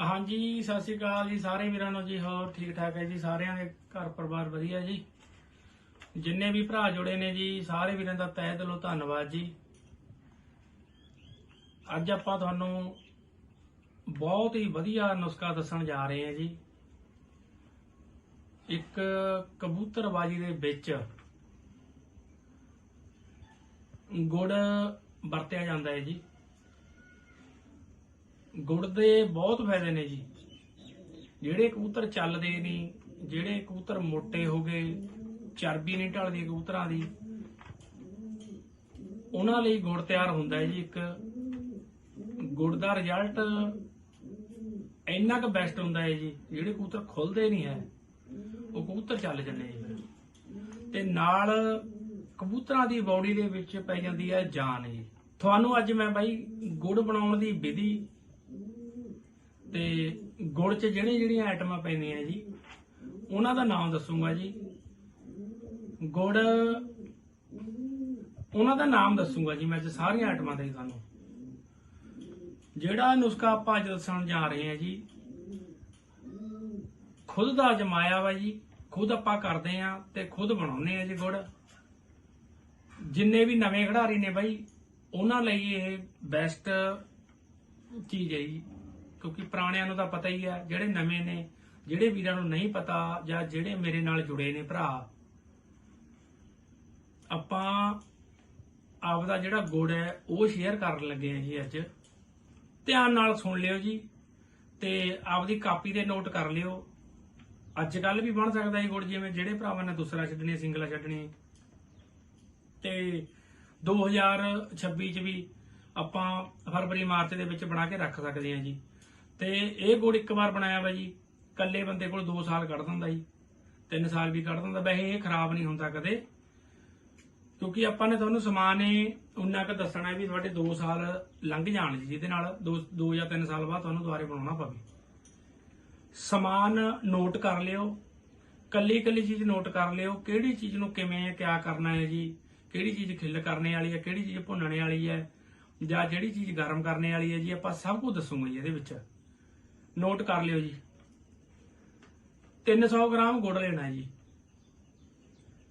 ਹਾਂਜੀ, ਸਤਿ ਸ਼੍ਰੀ ਅਕਾਲ ਜੀ ਸਾਰੇ ਵੀਰਾਂ ਨੂੰ ਜੀ, ਹੋਰ ਠੀਕ ਠਾਕ ਹੈ ਜੀ, ਸਾਰਿਆਂ ਦੇ ਘਰ ਪਰਿਵਾਰ ਵਧੀਆ ਜੀ। ਜਿੰਨੇ ਵੀ ਭਰਾ ਜੁੜੇ ਨੇ ਜੀ, ਸਾਰੇ ਵੀਰਾਂ ਦਾ ਤਹਿ ਦਿਲੋਂ ਧੰਨਵਾਦ ਜੀ। ਅੱਜ ਆਪਾਂ ਤੁਹਾਨੂੰ ਬਹੁਤ ਹੀ ਵਧੀਆ ਨੁਸਖਾ ਦੱਸਣ ਜਾ ਰਹੇ ਹਾਂ ਜੀ। ਇੱਕ ਕਬੂਤਰਬਾਜੀ ਦੇ ਵਿੱਚ ਗੁੜ ਵਰਤਿਆ ਜਾਂਦਾ ਹੈ ਜੀ। ਗੁੜ ਦੇ ਬਹੁਤ ਫਾਇਦੇ ਨੇ ਜੀ। ਜਿਹੜੇ ਕਬੂਤਰ ਚੱਲਦੇ ਨਹੀਂ ਜਿਹੜੇ ਕਬੂਤਰ ਮੋਟੇ ਹੋ ਗਏ, ਚਰਬੀ ਨਹੀਂ ਢਲਦੀ ਕਬੂਤਰਾਂ ਦੀ, ਉਹਨਾਂ ਲਈ ਗੁੜ ਤਿਆਰ ਹੁੰਦਾ ਹੈ ਜੀ। ਇੱਕ ਗੁੜ ਦਾ ਰਿਜ਼ਲਟ ਇੰਨਾ ਕੁ ਬੈਸਟ ਹੁੰਦਾ ਹੈ ਜੀ, ਜਿਹੜੇ ਕਬੂਤਰ ਖੁੱਲਦੇ ਨਹੀਂ ਹੈ, ਉਹ ਕਬੂਤਰ ਚੱਲ ਜਾਂਦੇ ਜੀ ਫਿਰ। ਤੇ ਨਾਲ ਕਬੂਤਰਾਂ ਦੀ ਬਾਡੀ ਦੇ ਵਿੱਚ ਪੈ ਜਾਂਦੀ ਹੈ ਜਾਨ ਜੀ। ਤੁਹਾਨੂੰ ਅੱਜ ਮੈਂ ਬਾਈ ਗੁੜ ਬਣਾਉਣ ਦੀ ਵਿਧੀ ਤੇ ਗੁੜ 'ਚ ਜਿਹੜੀਆਂ ਜਿਹੜੀਆਂ ਆਈਟਮਾਂ ਪੈਂਦੀਆਂ ਜੀ, ਉਹਨਾਂ ਦਾ ਨਾਮ ਦੱਸੂਗਾ ਜੀ। ਗੁੜ, ਉਹਨਾਂ ਦਾ ਨਾਮ ਦੱਸੂਗਾ ਜੀ ਮੈਂ ਅੱਜ ਸਾਰੀਆਂ ਆਈਟਮਾਂ ਦੇ ਤੁਹਾਨੂੰ। ਜਿਹੜਾ ਨੁਸਖਾ ਆਪਾਂ ਅੱਜ ਦੱਸਣ ਜਾ ਰਹੇ ਹਾਂ ਜੀ, ਖੁਦ ਦਾ ਜਮਾਇਆ ਵਾ ਜੀ, ਖੁਦ ਆਪਾਂ ਕਰਦੇ ਆ ਤੇ ਖੁਦ ਬਣਾਉਂਦੇ ਆ ਜੀ ਗੁੜ। ਜਿੰਨੇ ਵੀ ਨਵੇਂ ਖਿਡਾਰੀ ਨੇ ਬਾਈ, ਉਹਨਾਂ ਲਈ ਇਹ ਬੈਸਟ ਚੀਜ਼ ਹੈ ਜੀ। ਕਿਉਂਕਿ ਪੁਰਾਣਿਆਂ ਨੂੰ ਤਾਂ ਪਤਾ ਹੀ ਹੈ, ਜਿਹੜੇ ਨਵੇਂ ਨੇ, ਜਿਹੜੇ ਵੀਰਾਂ ਨੂੰ ਨਹੀਂ ਪਤਾ ਜਾਂ ਜਿਹੜੇ ਮੇਰੇ ਨਾਲ ਜੁੜੇ ਨੇ ਭਰਾ। ਆਪਾਂ ਆਪਦਾ ਜਿਹੜਾ ਗੁੜ ਹੈ, ਉਹ ਸ਼ੇਅਰ ਕਰਨ ਲੱਗੇ ਆ ਜੀ ਅੱਜ। ਧਿਆਨ ਨਾਲ ਸੁਣ ਲਿਓ ਜੀ ਤੇ ਆਪਦੀ ਕਾਪੀ ਤੇ ਨੋਟ ਕਰ ਲਿਓ। ਅੱਜ ਕੱਲ ਵੀ ਬਣ ਸਕਦਾ ਹੈ ਗੁੜ, ਜਿਵੇਂ ਜਿਹੜੇ ਭਰਾਵਾਂ ਨੇ ਦੂਸਰਾ ਛੱਡਣੀ, ਸਿੰਗਲਾ ਛੱਡਣੀ। ਤੇ 2026 ਚ ਵੀ ਆਪਾਂ ਫਰਵਰੀ, ਮਾਰਚ ਦੇ ਵਿੱਚ ਬਣਾ ਕੇ ਰੱਖ ਸਕਦੇ ਹਾਂ ਜੀ। ਤੇ ਇਹ ਗੁੜ ਇੱਕ ਵਾਰ ਬਣਾਇਆ ਵਾ ਜੀ ਕੱਲੇ ਬੰਦੇ ਕੋਲ 2 ਸਾਲ ਕੱਢ ਦਿੰਦਾ ਜੀ 3 ਸਾਲ ਵੀ ਕੱਢ ਦਿੰਦਾ, ਵੈਸੇ ਇਹ ਖਰਾਬ ਨਹੀਂ ਹੁੰਦਾ ਕਦੇ। ਕਿਉਂਕਿ ਆਪਾਂ ਨੇ ਤੁਹਾਨੂੰ ਸਮਾਨ ਇਹ ਉਨਾ ਕੁ ਦੱਸਣਾ ਵੀ ਤੁਹਾਡੇ 2 ਸਾਲ ਲੰਘ ਜਾਣ ਜੀ ਜਿਹਦੇ ਨਾਲ 2 ਜਾਂ 3 ਸਾਲ ਬਾਅਦ ਤੁਹਾਨੂੰ ਦੁਬਾਰੇ ਬਣਾਉਣਾ ਪਵੇ। ਸਮਾਨ ਨੋਟ ਕਰ ਲਿਓ ਕੱਲੀ ਕੱਲੀ ਚੀਜ਼ ਨੋਟ ਕਰ ਲਿਓ, ਕਿਹੜੀ ਚੀਜ਼ ਨੂੰ ਕਿਵੇਂ ਕਿਆ ਕਰਨਾ ਹੈ ਜੀ, ਕਿਹੜੀ ਚੀਜ਼ ਖਿੱਲ ਕਰਨੇ ਵਾਲੀ ਹੈ, ਕਿਹੜੀ ਚੀਜ਼ ਭੁੰਨਣੇ ਵਾਲੀ ਹੈ, ਜਾਂ ਜਿਹੜੀ ਚੀਜ਼ ਗਰਮ ਕਰਨੇ ਵਾਲੀ ਹੈ ਜੀ, ਆਪਾਂ ਸਭ ਕੁਝ ਦੱਸੂਗੇ ਜੀ ਇਹਦੇ ਵਿੱਚ। ਨੋਟ ਕਰ ਲਿਓ ਜੀ। 300 ਗ੍ਰਾਮ ਗੁੜ ਲੈਣਾ ਜੀ।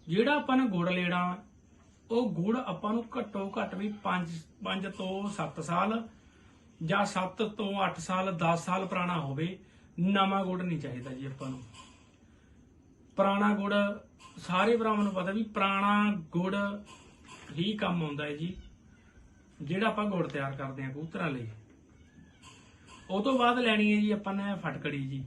ਜਿਹੜਾ ਆਪਾਂ ਨੇ ਗੁੜ ਲੈਣਾ, ਉਹ ਗੁੜ ਆਪਾਂ ਨੂੰ ਘੱਟੋ ਘੱਟ ਵੀ 5 5 ਤੋਂ 7 ਸਾਲ ਜਾਂ 7 ਤੋਂ 8 ਸਾਲ 10 ਸਾਲ ਪੁਰਾਣਾ ਹੋਵੇ, ਨਵਾਂ ਗੁੜ ਨਹੀਂ ਚਾਹੀਦਾ ਜੀ ਆਪਾਂ ਨੂੰ। ਪੁਰਾਣਾ ਗੁੜ, ਸਾਰੇ ਭਰਾਵਾਂ ਨੂੰ ਪਤਾ ਵੀ ਪੁਰਾਣਾ ਗੁੜ ਹੀ ਕੰਮ ਆਉਂਦਾ ਹੈ ਜੀ। ਜਿਹੜਾ ਆਪਾਂ ਗੁੜ ਤਿਆਰ ਕਰਦੇ ਹਾਂ ਕਬੂਤਰਾਂ ਲਈ। ਉਹ ਤੋਂ ਬਾਅਦ ਲੈਣੀ ਹੈ ਜੀ ਆਪਾਂ ਨੇ ਫਟਕੜੀ ਜੀ।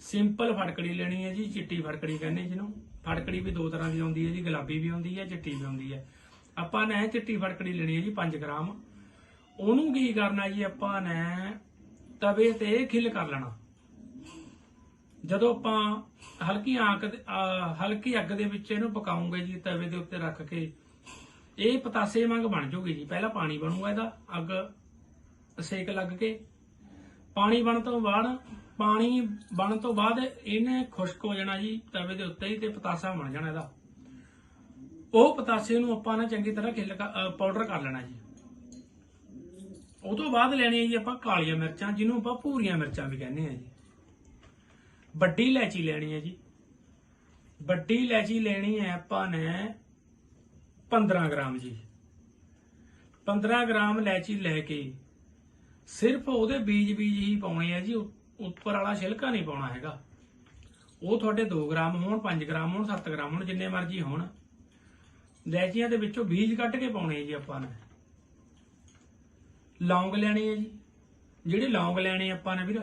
ਸਿੰਪਲ ਫਟਕੜੀ ਲੈਣੀ ਹੈ ਜੀ, ਚਿੱਟੀ ਫਟਕੜੀ ਕਹਿੰਦੇ ਜਿਹਨੂੰ ਫਟਕੜੀ ਵੀ ਦੋ ਤਰ੍ਹਾਂ ਦੀ ਆਉਂਦੀ ਹੈ ਜੀ, ਗੁਲਾਬੀ ਵੀ ਆਉਂਦੀ ਹੈ, ਚਿੱਟੀ ਵੀ ਆਉਂਦੀ ਹੈ। ਆਪਾਂ ਨੇ ਚਿੱਟੀ ਫਟਕੜੀ ਲੈਣੀ ਹੈ ਜੀ 5 ਗ੍ਰਾਮ। ਉਹਨੂੰ ਕੀ ਕਰਨਾ ਜੀ, ਆਪਾਂ ਨੇ ਤਵੇ ਤੇ ਖਿਲ ਕਰ ਲੈਣਾ। ਜਦੋਂ ਆਪਾਂ ਹਲਕੀ ਆਂਕ ਹਲਕੀ ਅੱਗ ਦੇ ਵਿੱਚ ਇਹਨੂੰ ਪਕਾਉਂਗੇ ਜੀ, ਤਵੇ ਦੇ ਉੱਤੇ ਰੱਖ ਕੇ, ਇਹ ਪਤਾਸੇ ਵਾਂਗ ਬਣ ਜਾਊਗੀ ਜੀ। ਪਹਿਲਾਂ ਪਾਣੀ ਬਣੂਗਾ ਇਹਦਾ, ਅੱਗ ਸੇਕ ਲੱਗ ਕੇ। ਪਾਣੀ ਬਣ ਤੋਂ ਬਾਅਦ, ਪਾਣੀ ਬਣ ਤੋਂ ਬਾਅਦ ਇਹਨੇ ਖੁਸ਼ਕ ਹੋ ਜਾਣਾ ਜੀ, ਤਵੇ ਦੇ ਉੱਤੇ ਹੀ ਤੇ ਪਤਾਸਾ ਬਣ ਜਾਣਾ ਇਹਦਾ। ਉਹ ਪਤਾਸੇ ਨੂੰ ਆਪਾਂ ਨੇ ਚੰਗੀ ਤਰ੍ਹਾਂ ਖਿਲ ਪਾਊਡਰ ਕਰ ਲੈਣਾ ਜੀ। ਉਹ ਤੋਂ ਬਾਅਦ ਲੈਣੀ ਹੈ ਜੀ ਆਪਾਂ ਕਾਲੀਆਂ ਮਿਰਚਾਂ, ਜਿਹਨੂੰ ਆਪਾਂ ਭੂਰੀਆਂ ਮਿਰਚਾਂ ਵੀ ਕਹਿੰਦੇ ਆ ਜੀ। ਵੱਡੀ ਇਲਾਇਚੀ ਲੈਣੀ ਹੈ ਜੀ। ਵੱਡੀ ਇਲਾਇਚੀ ਲੈਣੀ ਹੈ ਆਪਾਂ ਨੇ 15 ਗ੍ਰਾਮ ਜੀ। 15 ਗ੍ਰਾਮ ਇਲਾਇਚੀ ਲੈ ਕੇ ਸਿਰਫ ਉਹਦੇ ਬੀਜ ਬੀਜ ਹੀ ਪਾਉਣੇ ਆ ਜੀ ਉੱਪਰ ਵਾਲਾ ਛਿਲਕਾ ਨਹੀਂ ਪਾਉਣਾ ਹੈਗਾ। ਉਹ ਤੁਹਾਡੇ 2 ਗ੍ਰਾਮ ਹੋਣ 5 ਗ੍ਰਾਮ ਹੋਣ 7 ਗ੍ਰਾਮ ਹੋਣ, ਜਿੰਨੇ ਮਰਜ਼ੀ ਹੋਣ। ਇਲਾਇਚੀਆਂ ਦੇ ਵਿੱਚੋਂ ਬੀਜ ਕੱਢ ਕੇ ਪਾਉਣੇ ਆ ਜੀ ਆਪਾਂ ਨੇ। ਲੌਂਗ ਲੈਣੀ ਹੈ ਜੀ। ਜਿਹੜੇ ਲੌਂਗ ਲੈਣੇ ਆਪਾਂ ਨੇ ਵੀਰ,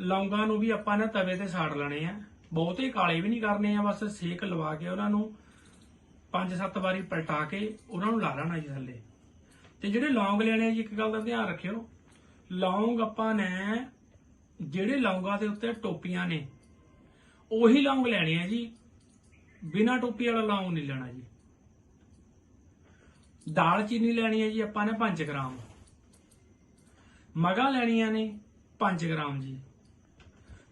ਲੌਂਗਾਂ ਨੂੰ ਵੀ ਆਪਾਂ ਨੇ ਤਵੇ ਤੇ ਸਾੜ ਲੈਣੇ ਆ। ਬਹੁਤੇ ਕਾਲੇ ਵੀ ਨਹੀਂ ਕਰਨੇ ਆ, ਬਸ ਸੇਕ ਲਵਾ ਕੇ ਉਹਨਾਂ ਨੂੰ 5-7 ਵਾਰੀ ਪਲਟਾ ਕੇ ਉਹਨਾਂ ਨੂੰ ਲਾ ਲੈਣਾ ਜੀ ਥੱਲੇ। ਤੇ ਜਿਹੜੇ ਲੌਂਗ ਲੈਣੇ ਆ ਜੀ, ਇੱਕ ਗੱਲ ਦਾ ਧਿਆਨ ਰੱਖਿਓ। ਲੌਂਗ ਆਪਾਂ ਨੇ, ਜਿਹੜੇ ਲੌਂਗਾਂ ਦੇ ਉੱਤੇ ਟੋਪੀਆਂ ਨੇ, ਉਹੀ ਲੌਂਗ ਲੈਣੇ ਆ ਜੀ। ਬਿਨਾ ਟੋਪੀ ਵਾਲਾ ਲੌਂਗ ਨਹੀਂ ਲੈਣਾ ਜੀ। ਦਾਲ ਚੀਨੀ ਲੈਣੀ ਹੈ ਜੀ, ਆਪਾਂ ਨੇ 5 ਗ੍ਰਾਮ। ਮਗਾ ਲੈਣੀਆਂ ਨੇ 5 ਗ੍ਰਾਮ ਜੀ।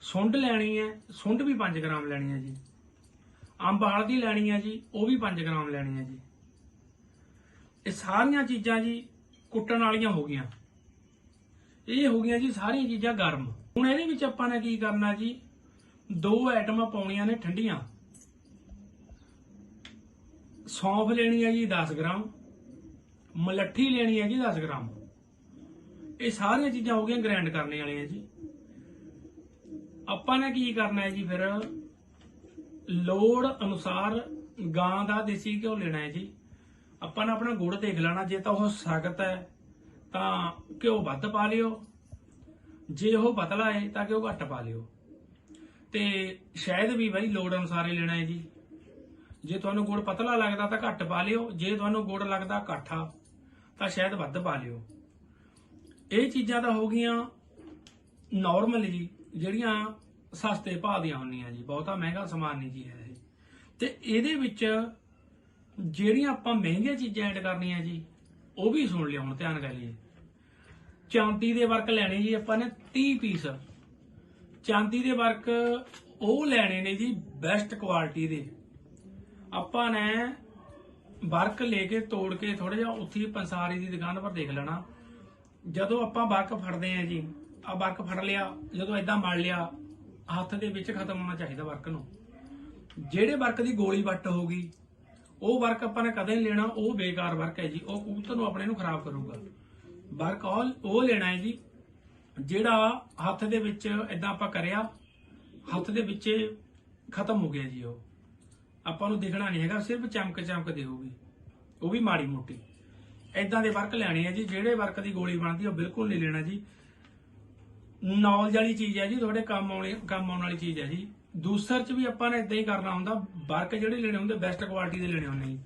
ਸੁੰਡ ਲੈਣੀ ਹੈ, ਸੁੰਡ ਵੀ 5 ਗ੍ਰਾਮ ਲੈਣੀ ਹੈ ਜੀ। ਅੰਬ ਹਲਦੀ ਲੈਣੀ ਹੈ ਜੀ, ਉਹ ਵੀ 5 ਗ੍ਰਾਮ ਲੈਣੀ ਹੈ ਜੀ। ਇਹ ਸਾਰੀਆਂ ਚੀਜ਼ਾਂ ਜੀ ਕੁੱਟਣ ਵਾਲੀਆਂ ਹੋ ਗਈਆਂ। ਇਹ ਹੋ ਗਈਆਂ ਜੀ ਸਾਰੀਆਂ ਚੀਜ਼ਾਂ ਗਰਮ। ਹੁਣ ਇਹਦੇ ਵਿੱਚ ਆਪਾਂ ਨੇ ਕੀ ਕਰਨਾ ਜੀ? ਦੋ ਆਈਟਮਾਂ ਪਾਉਣੀਆਂ ਨੇ ਠੰਡੀਆਂ। ਸੌਂਫ ਲੈਣੀ ਹੈ ਜੀ 10 ਗ੍ਰਾਮ, ਮਲੱਠੀ ਲੈਣੀ ਹੈ ਜੀ 10 ਗ੍ਰਾਮ। ਇਹ ਸਾਰੀਆਂ ਚੀਜ਼ਾਂ ਹੋ ਗਈਆਂ ਗ੍ਰਾਈਂਡ ਕਰਨੇ ਵਾਲੀਆਂ ਜੀ। ਆਪਾਂ ਨੇ ਕੀ ਕਰਨਾ ਹੈ ਜੀ ਫਿਰ? ਲੋੜ ਅਨੁਸਾਰ ਗਾਂ ਦਾ ਦੇਸੀ ਘਿਓ ਲੈਣਾ ਹੈ ਜੀ। ਆਪਾਂ ਨੇ ਆਪਣਾ ਗੁੜ ਦੇਖ ਲੈਣਾ, ਜੇ ਤਾਂ ਉਹ ਸਖਤ ਹੈ। ਤਾਂ ਘਿਓ ਵੱਧ ਪਾ ਲਿਓ। ਜੇ ਉਹ ਪਤਲਾ ਹੈ ਤਾਂ ਘਿਓ ਘੱਟ ਪਾ ਲਿਓ। ਤੇ ਸ਼ਾਇਦ ਵੀ ਬਾਈ ਲੋੜ ਅਨੁਸਾਰ ਹੀ ਲੈਣਾ ਹੈ ਜੀ। ਜੇ ਤੁਹਾਨੂੰ ਗੁੜ ਪਤਲਾ ਲੱਗਦਾ ਤਾਂ ਘੱਟ ਪਾ ਲਿਓ। ਜੇ ਤੁਹਾਨੂੰ ਗੁੜ ਲੱਗਦਾ ਕਾਠਾ ਤਾਂ ਸ਼ਾਇਦ ਵੱਧ ਪਾ ਲਿਓ। ਇਹ ਚੀਜ਼ਾਂ ਤਾਂ ਹੋ ਗਈਆਂ ਨਾਰਮਲ ਜੀ, ਜਿਹੜੀਆਂ ਸਸਤੇ ਭਾਅ ਦੀਆਂ ਹੁੰਦੀਆਂ ਜੀ। ਬਹੁਤਾ ਮਹਿੰਗਾ ਸਮਾਨ ਨਹੀਂ ਜੀ ਹੈ ਇਹ। ਤੇ ਇਹਦੇ ਵਿੱਚ ਜਿਹੜੀਆਂ ਆਪਾਂ ਮਹਿੰਗੀਆਂ ਚੀਜ਼ਾਂ ਐਡ ਕਰਨੀਆਂ ਜੀ, ਉਹ ਵੀ ਸੁਣ ਲਿਓ ਹੁਣ ਧਿਆਨ ਕਰ ਲਈਏ ਚਾਂਦੀ ਦੇ ਵਰਕ ਲੈਣੇ ਜੀ ਆਪਾਂ ਨੇ 30 ਪੀਸ। ਚਾਂਦੀ ਦੇ ਵਰਕ ਉਹ ਲੈਣੇ ਨੇ ਜੀ ਬੈਸਟ ਕੁਆਲਿਟੀ ਦੇ। ਆਪਾਂ ਨੇ ਵਰਕ ਲੈ ਕੇ ਤੋੜ ਕੇ ਥੋੜਾ ਜਿਹਾ ਉੱਥੇ ਪੰਸਾਰੀ ਦੀ ਦੁਕਾਨ ਪਰ ਦੇਖ ਲੈਣਾ। ਜਦੋਂ ਆਪਾਂ ਵਰਕ ਫੜਦੇ ਆ ਜੀ ਆ ਵਰਕ ਫੜ ਲਿਆ, ਜਦੋਂ ਐਦਾਂ ਮੜ ਲਿਆ, ਹੱਥ ਦੇ ਵਿੱਚ ਖਤਮ ਹੋਣਾ ਚਾਹੀਦਾ ਵਰਕ ਨੂੰ। ਜਿਹੜੇ ਵਰਕ ਦੀ ਗੋਲੀ ਵੱਟ ਹੋਗੀ ਉਹ ਵਰਕ ਆਪਾਂ ਨੇ ਕਦੇ ਨਹੀਂ ਲੈਣਾ, ਉਹ ਬੇਕਾਰ ਵਰਕ ਹੈ ਜੀ, ਉਹ ਕਬੂਤਰ ਨੂੰ ਆਪਣੇ ਨੂੰ ਖਰਾਬ ਕਰੂਗਾ। ਵਰਕ ਉਹ ਉਹ ਲੈਣਾ ਹੈ ਜੀ। ਜਿਹੜਾ ਹੱਥ ਦੇ ਵਿੱਚ ਐਦਾਂ ਆਪਾਂ ਕਰਿਆ, ਹੱਥ ਦੇ ਵਿੱਚ ਖਤਮ ਹੋ ਗਿਆ ਜੀ ਉਹ। ਆਪਾਂ ਨੂੰ ਦਿਖਣਾ ਨਹੀਂ ਹੈਗਾ, ਸਿਰਫ ਚਮਕ ਚਮਕ ਦੇਊਗੀ ਉਹ ਵੀ ਮਾੜੀ ਮੋਟੀ। ਐਦਾਂ ਦੇ ਵਰਕ ਲੈਣੇ ਆ ਜੀ, ਜਿਹੜੇ ਵਰਕ ਦੀ ਗੋਲੀ ਬਣਦੀ ਉਹ ਬਿਲਕੁਲ ਨਹੀਂ ਲੈਣਾ ਜੀ। ਨੌਲੇਜ ਵਾਲੀ ਚੀਜ਼ ਹੈ ਜੀ, ਤੁਹਾਡੇ ਕੰਮ ਆਉਣੀ, ਕੰਮ ਆਉਣ ਵਾਲੀ ਚੀਜ਼ ਹੈ ਜੀ। ਦੂਸਰ ਚ ਵੀ ਆਪਾਂ ਨੇ ਇਦਾਂ ਹੀ ਕਰਨਾ ਹੁੰਦਾ, ਵਰਕ ਜਿਹੜੇ ਲੈਣੇ ਹੁੰਦੇ ਬੈਸਟ ਕੁਆਲਿਟੀ ਦੇ ਲੈਣੇ ਹੁੰਦੇ ਜੀ।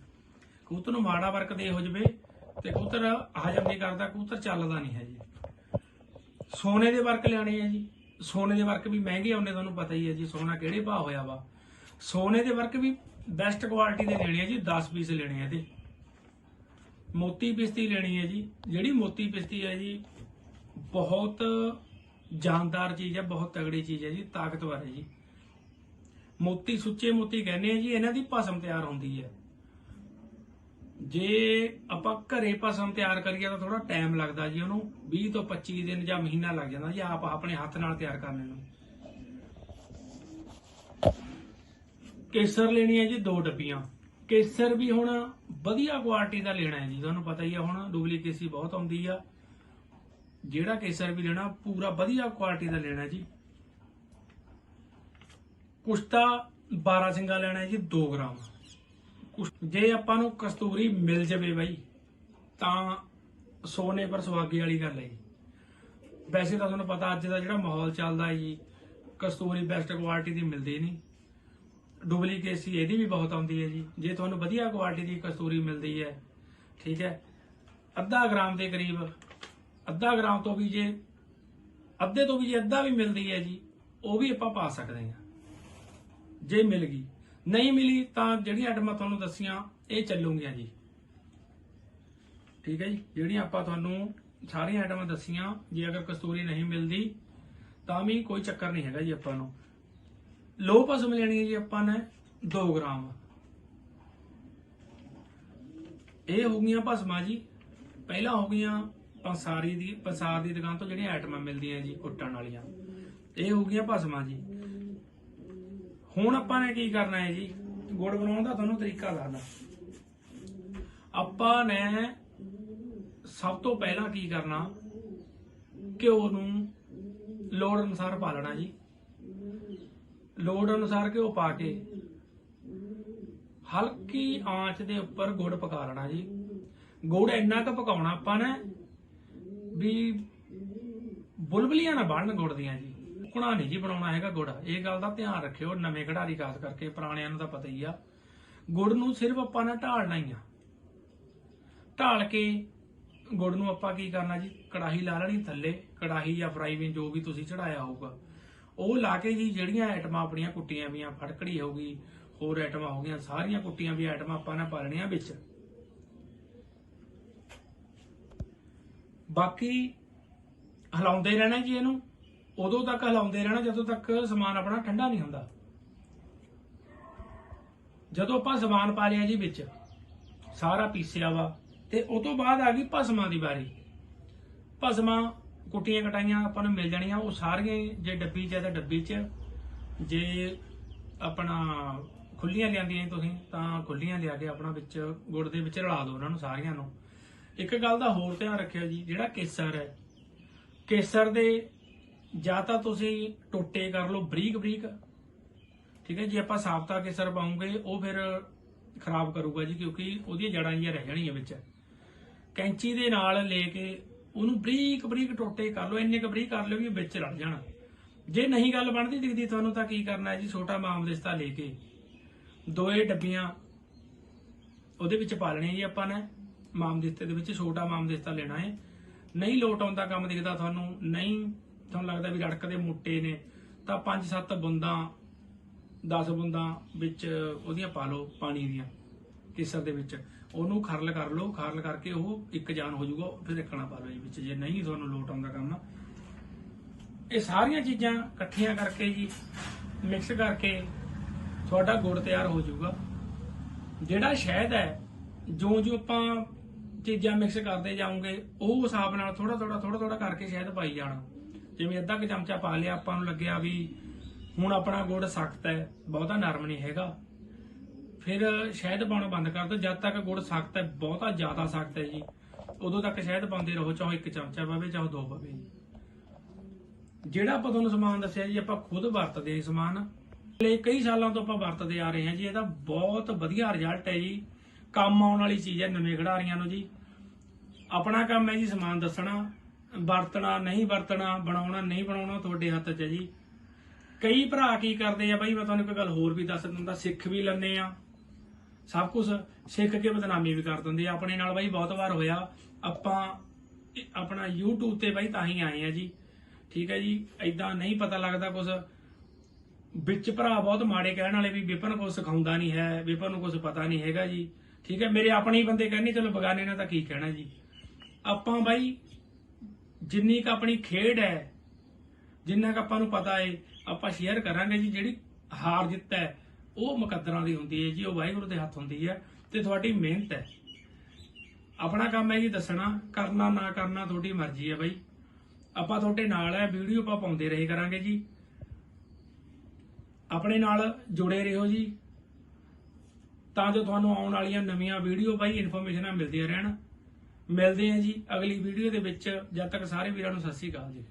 ਕਬੂਤਰ ਨੂੰ ਮਾੜਾ ਵਰਕ ਦੇ ਹੋ ਜਵੇ ਤੇ ਕਬੂਤਰ ਹਜਮ ਨਹੀਂ ਕਰਦਾ, ਕਬੂਤਰ ਚੱਲਦਾ ਨਹੀਂ ਹੈ ਜੀ। ਸੋਨੇ ਦੇ ਵਰਕ ਲੈਣੇ ਆ ਜੀ। ਸੋਨੇ ਦੇ ਵਰਕ ਵੀ ਮਹਿੰਗੇ ਆਉਂਦੇ ਤੁਹਾਨੂੰ ਪਤਾ ਹੀ ਹੈ ਜੀ, ਸੋਨਾ ਕਿਹੜੇ ਭਾਅ ਹੋਇਆ ਵਾ। ਸੋਨੇ ਦੇ ਵਰਕ ਵੀ ਬੈਸਟ ਕੁਆਲਿਟੀ ਦੇ ਲੈਣੇ ਆ ਜੀ 10 ਪੀਸ ਲੈਣੇ ਆ ਇਹਦੇ। ਮੋਤੀ ਪਿਸਤੀ ਲੈਣੀ ਹੈ ਜੀ। ਜਿਹੜੀ ਮੋਤੀ ਪਿਸਤੀ ਹੈ ਜੀ, ਬਹੁਤ ਜਾਨਦਾਰ ਚੀਜ਼ ਹੈ, ਬਹੁਤ ਤਗੜੀ ਚੀਜ਼ ਹੈ ਜੀ, ਤਾਕਤਵਰ ਹੈ ਜੀ। ਮੋਤੀ, ਸੁੱਚੇ ਮੋਤੀ ਕਹਿੰਦੇ ਆ ਜੀ, ਇਹਨਾਂ ਦੀ ਭਸਮ ਤਿਆਰ ਹੁੰਦੀ ਹੈ। ਜੇ ਆਪਾਂ ਘਰੇ ਭਸਮ ਤਿਆਰ ਕਰੀਏ ਤਾਂ ਥੋੜਾ ਟਾਈਮ ਲੱਗਦਾ ਜੀ, ਉਹਨੂੰ 20 ਤੋਂ 25 ਦਿਨ ਜਾਂ ਮਹੀਨਾ ਲੱਗ ਜਾਂਦਾ ਜੀ, ਆਪ ਆਪਣੇ ਹੱਥ ਨਾਲ ਤਿਆਰ ਕਰਨੇ ਨੂੰ ਕੇਸਰ ਲੈਣੀ ਹੈ ਜੀ ਦੋ ਡੱਬੀਆਂ। ਕੇਸਰ ਵੀ ਹੁਣ ਵਧੀਆ ਕੁਆਲਿਟੀ ਦਾ ਲੈਣਾ ਹੈ ਜੀ, ਤੁਹਾਨੂੰ ਪਤਾ ਹੀ ਆ, ਹੁਣ ਡੁਪਲੀਕੇਸੀ ਬਹੁਤ ਆਉਂਦੀ ਆ। ਜਿਹੜਾ ਕੇਸਰ ਵੀ ਲੈਣਾ, ਪੂਰਾ ਵਧੀਆ ਕੁਆਲਿਟੀ ਦਾ ਲੈਣਾ ਜੀ। ਕੁਸ਼ਤਾ 12 ਸਿੰਗਾ ਲੈਣਾ ਹੈ ਜੀ 2 ਗ੍ਰਾਮ। ਜੇ ਆਪਾਂ ਨੂੰ ਕਸਤੂਰੀ ਮਿਲ ਜਵੇ ਬਾਈ, ਤਾਂ ਸੋਨੇ ਪਰ ਸੁਹਾਗੇ ਵਾਲੀ ਗੱਲ ਹੈ ਜੀ। ਵੈਸੇ ਤਾਂ ਤੁਹਾਨੂੰ ਪਤਾ ਅੱਜ ਦਾ ਜਿਹੜਾ ਮਾਹੌਲ ਚੱਲਦਾ ਹੈ ਜੀ, ਕਸਤੂਰੀ ਬੈਸਟ ਕੁਆਲਿਟੀ ਦੀ ਮਿਲਦੀ ਨਹੀਂ। ਡੁਪਲੀਕੇਸੀ ਇਹਦੀ ਵੀ ਬਹੁਤ ਆਉਂਦੀ ਹੈ ਜੀ। ਜੇ ਤੁਹਾਨੂੰ ਵਧੀਆ ਕੁਆਲਿਟੀ ਦੀ ਕਸਤੂਰੀ ਮਿਲਦੀ ਹੈ, ਠੀਕ ਹੈ, ਅੱਧਾ ਗ੍ਰਾਮ ਦੇ ਕਰੀਬ, ਅੱਧਾ ਗ੍ਰਾਮ ਤੋਂ ਵੀ ਜੇ, ਅੱਧੇ ਤੋਂ ਵੀ ਜੇ ਅੱਧਾ ਵੀ ਮਿਲਦੀ ਹੈ ਜੀ, ਉਹ ਵੀ ਆਪਾਂ ਪਾ ਸਕਦੇ ਹਾਂ। ਜੇ ਮਿਲ ਗਈ ਨਹੀਂ ਮਿਲੀ ਤਾਂ ਜਿਹੜੀਆਂ ਆਈਟਮਾਂ ਤੁਹਾਨੂੰ ਦੱਸੀਆਂ, ਇਹ ਚੱਲੂਗੀਆਂ ਜੀ। ਠੀਕ ਹੈ ਜੀ? ਜਿਹੜੀਆਂ ਆਪਾਂ ਤੁਹਾਨੂੰ ਸਾਰੀਆਂ ਆਈਟਮਾਂ ਦੱਸੀਆਂ, ਜੇ ਅਗਰ ਕਸਤੂਰੀ ਨਹੀਂ ਮਿਲਦੀ, ਤਾਂ ਵੀ ਕੋਈ ਚੱਕਰ ਨਹੀਂ ਹੈਗਾ ਜੀ ਆਪਾਂ ਨੂੰ। ਲੋ ਭਸਮ ਲੈਣੀ ਹੈ ਜੀ ਆਪਾਂ ਨੇ 2 ਗ੍ਰਾਮ। ਇਹ ਹੋ ਗਈਆਂ ਭਸਮਾਂ ਜੀ। ਪਹਿਲਾਂ ਹੋ ਗਈਆਂ ਪੰਸਾਰੀ ਦੀ ਪੰਸਾਰ ਦੀ ਦੁਕਾਨ ਤੋਂ ਜਿਹੜੀਆਂ ਆਈਟਮਾਂ ਮਿਲਦੀਆਂ ਜੀ, ਕੁੱਟਣ ਵਾਲੀਆਂ। ਇਹ ਹੋ ਗਈਆਂ ਭਸਮਾਂ ਜੀ। ਹੁਣ ਆਪਾਂ ਨੇ ਕੀ ਕਰਨਾ ਹੈ ਜੀ? ਗੁੜ ਬਣਾਉਣ ਦਾ ਤੁਹਾਨੂੰ ਤਰੀਕਾ ਦੱਸਦਾ। ਆਪਾਂ ਨੇ ਸਭ ਤੋਂ ਪਹਿਲਾਂ ਕੀ ਕਰਨਾ? ਘਿਓ ਨੂੰ ਲੋੜ ਅਨੁਸਾਰ ਪਾ ਲੈਣਾ ਜੀ। ਲੋੜ ਅਨੁਸਾਰ ਘਿਓ ਪਾ ਕੇ ਹਲਕੀ ਆਂਚ ਦੇ ਉੱਪਰ ਗੁੜ ਪਕਾ ਲੈਣਾ ਜੀ। ਗੁੜ ਇੰਨਾ ਕੁ ਪਕਾਉਣਾ ਆਪਾਂ ਨੇ ਵੀ ਬੁਲਬਲੀਆਂ ਨਾ ਬਣਨ ਗੁੜ ਦੀਆਂ ਜੀ। ਕੁਣਾ ਨਹੀਂ ਜੀ ਬਣਾਉਣਾ ਹੈਗਾ ਗੁੜ। ਇਹ ਗੱਲ ਦਾ ਧਿਆਨ ਰੱਖਿਓ, ਨਵੇਂ ਖਿਡਾਰੀ ਖਾਸ ਕਰਕੇ ਪੁਰਾਣਿਆਂ ਨੂੰ ਤਾਂ ਪਤਾ ਹੀ ਆ। ਗੁੜ ਨੂੰ ਸਿਰਫ ਆਪਾਂ ਨੇ ਢਾਲਣਾ ਹੀ ਆ। ਢਾਲ ਕੇ ਗੁੜ ਨੂੰ ਆਪਾਂ ਕੀ ਕਰਨਾ ਜੀ? ਕੜਾਹੀ ਲਾ ਲੈਣੀ ਥੱਲੇ, ਕੜਾਹੀ ਜਾਂ ਫਰਾਈ ਪੈਨ ਜੋ ਵੀ ਤੁਸੀਂ ਚੜਾਇਆ ਹੋਊਗਾ। ਉਹ ਲਾ ਕੇ ਜੀ ਜਿਹੜੀਆਂ ਆਈਟਮਾਂ ਆਪਣੀਆਂ ਕੁੱਟੀਆਂ ਵੀਆਂ ਫੜਕੜੀ ਹੋਊਗੀ ਹੋਰ ਆਈਟਮਾਂ ਹੋ ਗਈਆਂ, ਸਾਰੀਆਂ ਕੁੱਟੀਆਂ ਵੀ ਆਈਟਮਾਂ ਆਪਾਂ ਨੇ ਪਾ ਲੈਣੀਆਂ ਵਿੱਚ। ਬਾਕੀ ਹਿਲਾਉਂਦੇ ਰਹਿਣਾ ਜੀ ਇਹਨੂੰ। ਉਦੋਂ ਤੱਕ ਹਿਲਾਉਂਦੇ ਰਹਿਣਾ, ਜਦੋਂ ਤੱਕ ਸਮਾਨ ਆਪਣਾ ਠੰਡਾ ਨਹੀਂ ਹੁੰਦਾ। ਜਦੋਂ ਆਪਾਂ ਸਮਾਨ ਪਾ ਲਿਆ ਜੀ ਵਿੱਚ, ਸਾਰਾ ਪੀਸਿਆ ਵਾ, ਤੇ ਉਸ ਤੋਂ ਬਾਅਦ ਆ ਗਈ ਭਸਮਾਂ ਦੀ ਵਾਰੀ। ਭਸਮਾਂ, ਕੁੱਟੀਆਂ ਕਟਾਈਆਂ ਆਪਾਂ ਨੂੰ ਮਿਲ ਜਾਣੀਆਂ, ਉਹ ਸਾਰੀਆਂ ਜੇ ਡੱਬੀ 'ਚ ਹੈ ਤਾਂ ਡੱਬੀ 'ਚ। ਜੇ ਆਪਣਾ ਖੁੱਲੀਆਂ ਲਿਆਂਦੀਆਂ ਜੀ ਤੁਸੀਂ, ਤਾਂ ਖੁੱਲੀਆਂ ਲਿਆ ਕੇ ਆਪਣਾ ਵਿੱਚ ਗੁੜ ਦੇ ਵਿੱਚ ਰਲਾ ਦਿਓ ਉਹਨਾਂ ਨੂੰ ਸਾਰੀਆਂ ਨੂੰ। ਇੱਕ ਗੱਲ ਦਾ ਹੋਰ ਧਿਆਨ ਰੱਖਿਓ ਜੀ, ਜਿਹੜਾ ਕੇਸਰ ਹੈ, ਕੇਸਰ ਦੇ ਜਾਂ ਤਾਂ ਤੁਸੀਂ ਟੋਟੇ ਕਰ ਲਓ, ਬਰੀਕ ਬਰੀਕ। ਠੀਕ ਹੈ ਜੀ, ਆਪਾਂ ਸਾਬਤਾ ਕੇਸਰ ਪਾਉਂਗੇ, ਉਹ ਫਿਰ ਖਰਾਬ ਕਰੂਗਾ ਜੀ, ਕਿਉਂਕਿ ਉਹਦੀਆਂ ਜੜਾਂ ਜਿਹੀਆਂ ਰਹਿ ਜਾਣੀਆਂ ਵਿੱਚ। ਕੈਂਚੀ ਦੇ ਨਾਲ ਲੈ ਕੇ ਉਹਨੂੰ ਬਰੀਕ ਬਰੀਕ ਟੋਟੇ ਕਰ ਲਓ, ਇੰਨੇ ਕੁ ਬਰੀਕ ਕਰ ਲਿਓ ਵੀ ਵਿੱਚ ਰਲ ਜਾਣ। ਜੇ ਨਹੀਂ ਗੱਲ ਬਣਦੀ ਦਿਖਦੀ, ਤੁਹਾਨੂੰ ਤਾਂ ਕੀ ਕਰਨਾ ਹੈ ਜੀ, ਛੋਟਾ ਮਾਮਦਿਸਤਾ ਲੈ ਕੇ ਦੋਏ ਡੱਬੀਆਂ ਉਹਦੇ ਵਿੱਚ ਪਾ ਲੈਣੀਆਂ ਜੀ ਆਪਾਂ ਨੇ। ਮਾਮਦਿਸਤੇ ਦੇ ਵਿੱਚ ਛੋਟਾ ਮਾਮਦਿਸਤਾ ਲੈਣਾ ਹੈ। ਨਹੀਂ ਲੋਟ ਆਉਂਦਾ ਕੰਮ ਦਿਖਦਾ ਤੁਹਾਨੂੰ, ਨਹੀਂ ਤੁਹਾਨੂੰ ਲੱਗਦਾ ਵੀ ਰੜਕਦੇ ਮੋਟੇ ਨੇ, ਤਾਂ 5-7 ਬੁੰਦਾਂ 10 ਬੁੰਦਾਂ ਵਿੱਚ ਉਹਦੀਆਂ ਪਾ ਲਓ ਪਾਣੀ ਦੀਆਂ, ਕੇਸਰ ਦੇ ਵਿੱਚ। ਉਹਨੂੰ ਖਰਲ ਕਰ ਲਓ, ਖਰਲ ਕਰਕੇ ਉਹ ਇੱਕ ਜਾਨ ਹੋ ਜਾਊਗਾ ਫਿਰ ਰੱਖਣਾ ਪਾ ਲਓ ਜੀ ਵਿੱਚ। ਜੇ ਨਹੀਂ ਤੁਹਾਨੂੰ ਲੋਟ ਆਉਂਦਾ ਕੰਮ, ਇਹ ਸਾਰੀਆਂ ਚੀਜ਼ਾਂ ਇਕੱਠੀਆਂ ਕਰਕੇ ਜੀ, ਮਿਕਸ ਕਰਕੇ ਤੁਹਾਡਾ ਗੁੜ ਤਿਆਰ ਹੋ ਜਾਊਗਾ। ਜਿਹੜਾ ਸ਼ਹਿਦ ਹੈ ਜੋ ਜੋ ਆਪਾਂ ਚੀਜ਼ਾਂ ਮਿਕਸ ਕਰਦੇ ਜਾਵਾਂਗੇ ਉਹ ਹਿਸਾਬ ਨਾਲ ਥੋੜਾ ਥੋੜਾ ਥੋੜਾ ਥੋੜਾ ਕਰਕੇ ਸ਼ਹਿਦ ਪਾਈ ਜਾਣਾ। ਜਿਵੇਂ ਅੱਧਾ ਕੁ ਚਮਚਾ ਪਾ ਲਿਆ, ਆਪਾਂ ਨੂੰ ਲੱਗਿਆ ਵੀ ਹੁਣ ਆਪਣਾ ਗੁੜ ਸਖਤ ਹੈ, ਬਹੁਤਾ ਨਰਮ ਨਹੀਂ ਹੈਗਾ। ਫਿਰ ਸ਼ਹਿਦ ਪਾਉਣਾ ਬੰਦ ਕਰ ਦਿਓ, ਜਦ ਤੱਕ ਗੁੜ ਸਖਤ ਹੈ, ਬਹੁਤਾ ਜ਼ਿਆਦਾ ਸਖਤ ਹੈ ਜੀ। ਉਦੋਂ ਤੱਕ ਸ਼ਹਿਦ ਪਾਉਂਦੇ ਰਹੋ, ਚਾਹੇ ਇੱਕ ਚਮਚਾ ਪਵੇ, ਚਾਹੇ ਦੋ ਪਵੇ ਜੀ। ਜਿਹੜਾ ਆਪਾਂ ਤੁਹਾਨੂੰ ਸਮਾਨ ਦੱਸਿਆ ਜੀ, ਆਪਾਂ ਖੁਦ ਵਰਤਦੇ ਹਾਂ ਸਮਾਨ। ਪਿਛਲੇ ਕਈ ਸਾਲਾਂ ਤੋਂ ਆਪਾਂ ਵਰਤਦੇ ਆ ਰਹੇ ਹਾਂ ਜੀ, ਇਹਦਾ ਬਹੁਤ ਵਧੀਆ ਰਿਜ਼ਲਟ ਹੈ ਜੀ। ਕੰਮ ਆਉਣ ਵਾਲੀ ਚੀਜ਼ ਹੈ, ਨਵੇਂ ਖਿਡਾਰੀਆਂ ਨੂੰ ਜੀ। ਆਪਣਾ ਕੰਮ ਹੈ ਜੀ ਸਮਾਨ ਦੱਸਣਾ। ਵਰਤਣਾ, ਨਹੀਂ ਵਰਤਣਾ, ਬਣਾਉਣਾ, ਨਹੀਂ ਬਣਾਉਣਾ ਤੁਹਾਡੇ ਹੱਥ 'ਚ ਹੈ ਜੀ। ਕਈ ਭਰਾ ਕੀ ਕਰਦੇ ਆ ਬਾਈ, ਮੈਂ ਤੁਹਾਨੂੰ ਇੱਕ ਗੱਲ ਹੋਰ ਵੀ ਦੱਸ ਦਿੰਦਾ, ਸਿੱਖ ਵੀ ਲੈਂਦੇ ਆ। ਸਭ ਕੁਝ ਸਿੱਖ ਕੇ ਬਦਨਾਮੀ ਵੀ ਕਰ ਦਿੰਦੇ ਆ। ਆਪਣੇ ਨਾਲ ਬਾਈ ਬਹੁਤ ਵਾਰ ਹੋਇਆ, ਆਪਾਂ ਆਪਣਾ YouTube ਤੇ ਬਾਈ ਤਾਂ ਹੀ ਆਏ ਆ ਜੀ। ਠੀਕ ਹੈ ਜੀ ਐਦਾਂ ਨਹੀਂ ਪਤਾ ਲੱਗਦਾ ਕੁਝ ਵਿੱਚ ਭਰਾ ਬਹੁਤ ਮਾੜੇ ਕਹਿਣ ਵਾਲੇ ਵੀ ਵਿਪਨ ਕੁਝ ਸਿਖਾਉਂਦਾ ਨਹੀਂ ਹੈ, ਵਿਪਨ ਨੂੰ ਕੁਝ ਪਤਾ ਨਹੀਂ ਹੈਗਾ ਜੀ। ਠੀਕ ਹੈ, ਮੇਰੇ ਆਪਣੇ ਹੀ ਬੰਦੇ ਕਹਿੰਦੇ, ਚਲੋ ਬਗਾਨੇ ਨੇ ਤਾਂ ਕੀ ਕਹਿਣਾ ਜੀ। ਆਪਾਂ ਬਾਈ ਜਿੰਨੀ ਕ ਆਪਣੀ ਖੇਡ ਹੈ, ਜਿੰਨਾ ਕ ਆਪਾਂ ਨੂੰ ਪਤਾ ਹੈ ਆਪਾਂ ਸ਼ੇਅਰ ਕਰਾਂਗੇ ਜੀ, ਜਿਹੜੀ ਹਾਰ ਜਿੱਤ ਹੈ, ਉਹ ਮੁਕੱਦਰਾਂ ਦੀ ਹੁੰਦੀ ਹੈ ਜੀ, ਉਹ ਵਾਹਿਗੁਰੂ ਦੇ ਹੱਥ ਹੁੰਦੀ ਹੈ ਤੇ ਤੁਹਾਡੀ ਮਿਹਨਤ ਹੈ। ਆਪਣਾ ਕੰਮ ਹੈ ਜੀ ਦੱਸਣਾ, ਕਰਨਾ, ਨਾ ਕਰਨਾ ਤੁਹਾਡੀ ਮਰਜ਼ੀ ਹੈ ਬਾਈ। ਆਪਾਂ ਤੁਹਾਡੇ ਨਾਲ ਹੈ, ਵੀਡੀਓ ਆਪਾਂ ਪਾਉਂਦੇ ਰਹੇ ਕਰਾਂਗੇ ਜੀ। ਆਪਣੇ ਨਾਲ ਜੁੜੇ ਰਹੋ ਜੀ। ਤਾਂ ਜੋ ਤੁਹਾਨੂੰ ਆਉਣ ਵਾਲੀਆਂ ਨਵੀਆਂ ਵੀਡੀਓ ਬਾਈ ਇਨਫੋਰਮੇਸ਼ਨਾਂ ਮਿਲਦੀਆਂ ਰਹਿਣ। ਮਿਲਦੇ ਹਾਂ ਜੀ ਅਗਲੀ ਵੀਡੀਓ ਦੇ ਵਿੱਚ। ਜਦ ਤੱਕ ਸਾਰੇ ਵੀਰਾਂ ਨੂੰ ਸਤਿ ਸ਼੍ਰੀ ਅਕਾਲ ਜੀ।